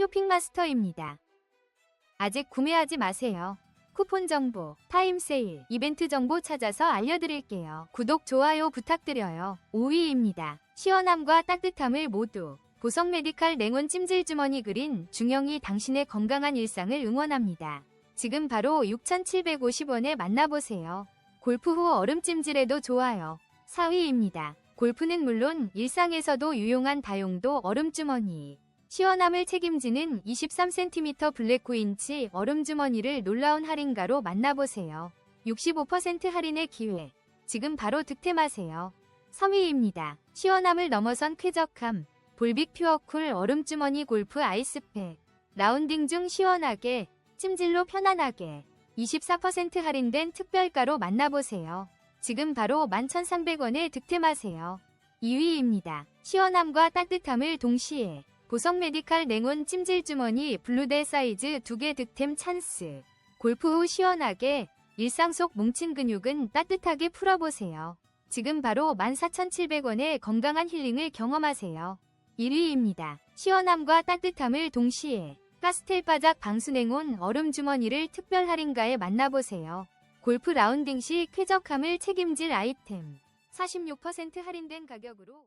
쇼핑마스터입니다. 아직 구매하지 마세요. 쿠폰 정보, 타임 세일, 이벤트 정보 찾아서 알려드릴게요. 구독, 좋아요 부탁드려요. 5위입니다. 시원함과 따뜻함을 모두. 보성 메디칼 냉온 찜질 주머니 그린 중형이 당신의 건강한 일상을 응원합니다. 지금 바로 6,750원에 만나보세요. 골프 후 얼음 찜질에도 좋아요. 4위입니다. 골프는 물론 일상에서도 유용한 다용도 얼음 주머니. 시원함을 책임지는 23cm 블랙 9인치 얼음 주머니를 놀라운 할인가로 만나보세요. 65% 할인의 기회. 지금 바로 득템하세요. 3위입니다. 시원함을 넘어선 쾌적함. 볼빅 퓨어쿨 얼음 주머니 골프 아이스팩. 라운딩 중 시원하게, 찜질로 편안하게. 24% 할인된 특별가로 만나보세요. 지금 바로 11,300원에 득템하세요. 2위입니다. 시원함과 따뜻함을 동시에 보성 메디칼 냉온 찜질 주머니 블루데 사이즈 2개 득템 찬스. 골프 후 시원하게 일상 속 뭉친 근육은 따뜻하게 풀어보세요. 지금 바로 14,700원의 건강한 힐링을 경험하세요. 1위입니다. 시원함과 따뜻함을 동시에 카스텔 바작 방수냉온 얼음 주머니를 특별 할인가에 만나보세요. 골프 라운딩 시 쾌적함을 책임질 아이템. 46% 할인된 가격으로